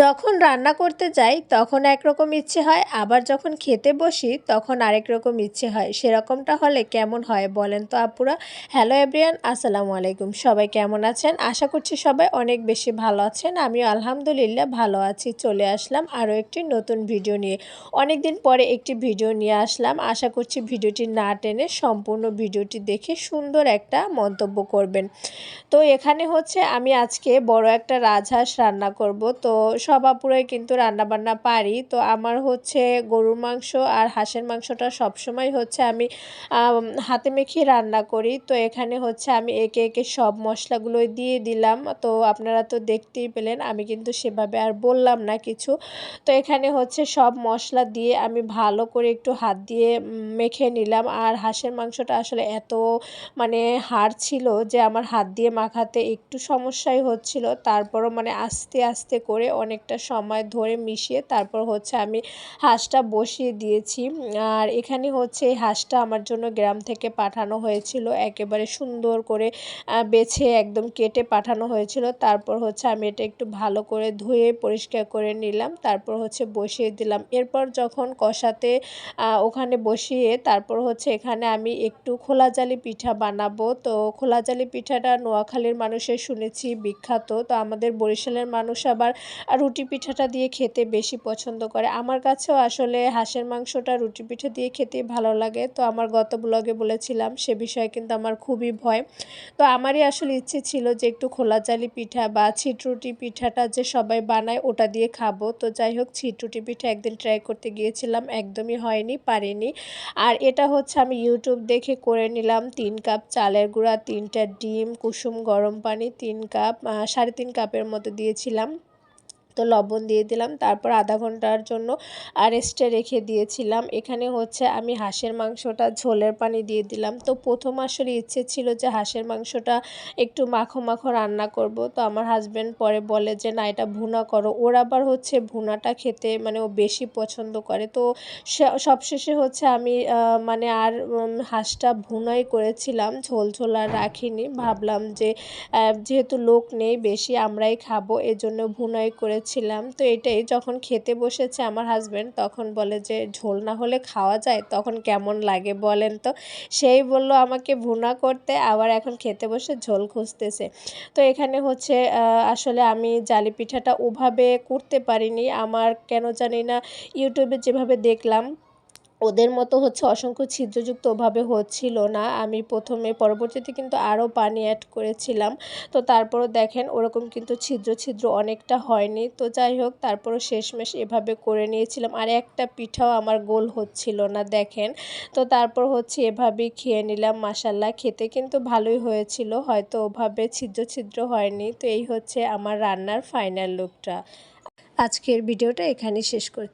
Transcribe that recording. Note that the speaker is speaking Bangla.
যখন রান্না করতে যাই, তখন একরকম ইচ্ছে হয়। আবার যখন খেতে বসি, তখন আরেক রকম ইচ্ছে হয়। সেরকমটা হলে কেমন হয় বলেন তো আপুরা? হ্যালো এভরিয়ান আসসালামু আলাইকুম। সবাই কেমন আছেন? আশা করছি সবাই অনেক বেশি ভালো আছেন। আমিও আলহামদুলিল্লাহ ভালো আছি। চলে আসলাম আরও একটি নতুন ভিডিও নিয়ে। অনেক দিন পরে একটি ভিডিও নিয়ে আসলাম। আশা করছি ভিডিওটি না টেনে সম্পূর্ণ ভিডিওটি দেখে সুন্দর একটা মন্তব্য করবেন। তো এখানে হচ্ছে আমি আজকে বড় একটা রাজহাঁস রান্না করব। তো সব আপুরাই কিন্তু রান্নাবান্না পারি। তো আমার হচ্ছে গরুর মাংস আর হাঁসের মাংসটা সবসময় হচ্ছে আমি হাতে মেখে রান্না করি। তো এখানে হচ্ছে আমি একে একে সব মশলাগুলো দিয়ে দিলাম। তো আপনারা তো দেখতেই পেলেন, আমি কিন্তু সেভাবে আর বললাম না কিছু। তো এখানে হচ্ছে সব মশলা দিয়ে আমি ভালো করে একটু হাত দিয়ে মেখে নিলাম। আর হাঁসের মাংসটা আসলে এত মানে হাড় ছিল যে আমার হাত দিয়ে মাখাতে একটু সমস্যাই হচ্ছিল। তারপরও মানে আস্তে আস্তে করে অনেকটা সময় ধরে মিশিয়ে তারপর হচ্ছে আমি হাঁসটা বসিয়ে দিয়েছি। আর এখানে হচ্ছে এই হাঁসটা আমার জন্য গ্রাম থেকে পাঠানো হয়েছিল। একেবারে সুন্দর করে বেছে একদম কেটে পাঠানো হয়েছিল। তারপর হচ্ছে আমি এটা একটু ভালো করে ধুয়ে পরিষ্কার করে নিলাম। তারপর হচ্ছে বসিয়ে দিলাম। এরপর যখন কষাতে ওখানে বসিয়ে তারপর হচ্ছে এখানে আমি একটু খোলা জালি পিঠা বানাবো। তো খোলা জালি পিঠাটা নোয়াখালীর মানুষের শুনেছি বিখ্যাত। তো আমাদের বরিশালের মানুষ আবার রুটি পিঠাটা দিয়ে খেতে বেশি পছন্দ করে। আমার কাছেও আসলে হাঁসের মাংসটা রুটি পিঠা দিয়ে খেতে ভালো লাগে। তো আমার গত ব্লগে বলেছিলাম, সে বিষয়ে কিন্তু আমার খুবই ভয়। তো আমারই আসলে ইচ্ছে ছিল যে একটু খোলা জালি পিঠা বা ছিটরুটি পিঠাটা যে সবাই বানায় ওটা দিয়ে খাব। তো যাই হোক, ছিটরুটি পিঠা একদিন ট্রাই করতে গিয়েছিলাম, একদমই হয়নি, পারিনি। আর এটা হচ্ছে আমি ইউটিউব দেখে করে নিলাম, তিন কাপ চালের গুঁড়া, তিনটা ডিম, কুসুম গরম পানি, তিন কাপ সাড়ে তিন কাপের মতো দিয়েছিলাম। তো লবণ দিয়ে দিলাম। তারপর আধা ঘণ্টার জন্য রেস্টে রেখে দিয়েছিলাম। এখানে হচ্ছে আমি হাঁসের মাংসটা ঝোলের পানি দিয়ে দিলাম। তো প্রথম আসলে ইচ্ছে ছিল যে হাঁসের মাংসটা একটু মাখো মাখো রান্না করব। তো আমার হাজব্যান্ড পরে বলে যে, না, এটা ভুনা করো। ওর আবার হচ্ছে ভুনাটা খেতে মানে ও বেশি পছন্দ করে। তো সবশেষে হচ্ছে আমি মানে আর হাঁসটা ভুনাই করেছিলাম। ঝোল ঝোল আর রাখিনি। ভাবলাম যে যেহেতু লোক নেই, বেশি আমরাই খাব। এজন্য ভুনাই করে করেছিলাম। তো এটাই, যখন খেতে বসেছে আমার হাজব্যান্ড তখন বলে যে, ঝোল না হলে খাওয়া যায়? তখন কেমন লাগে বলেন তো? সেই বলল, আমাকে ভুনা করতে, আবার এখন খেতে বসে ঝোল খুঁজতেছে। তো এখানে হচ্ছে আসলে আমি জালি পিঠাটা ওভাবে করতে পারিনি। আমার কেন জানি না ইউটিউবে যেভাবে দেখলাম ওদের মতো হচ্ছে অসংখ্য ছিদ্রযুক্ত ওভাবে হচ্ছিল না। আমি প্রথমে, পরবর্তীতে কিন্তু আরও পানি অ্যাড করেছিলাম। তো তারপরও দেখেন ওরকম কিন্তু ছিদ্র ছিদ্র অনেকটা হয়নি। তো যাই হোক, তারপরও শেষমেশ এভাবে করে নিয়েছিলাম। আর একটা পিঠাও আমার গোল হচ্ছিল না, দেখেন। তো তারপর হচ্ছে এভাবেই খেয়ে নিলাম মাসাল্লাহ খেতে কিন্তু ভালোই হয়েছিল, হয়তো ওভাবে ছিদ্র ছিদ্র হয়নি। তো এই হচ্ছে আমার রান্নার ফাইনাল লুকটা আজকের ভিডিওটা এখানেই শেষ করছি।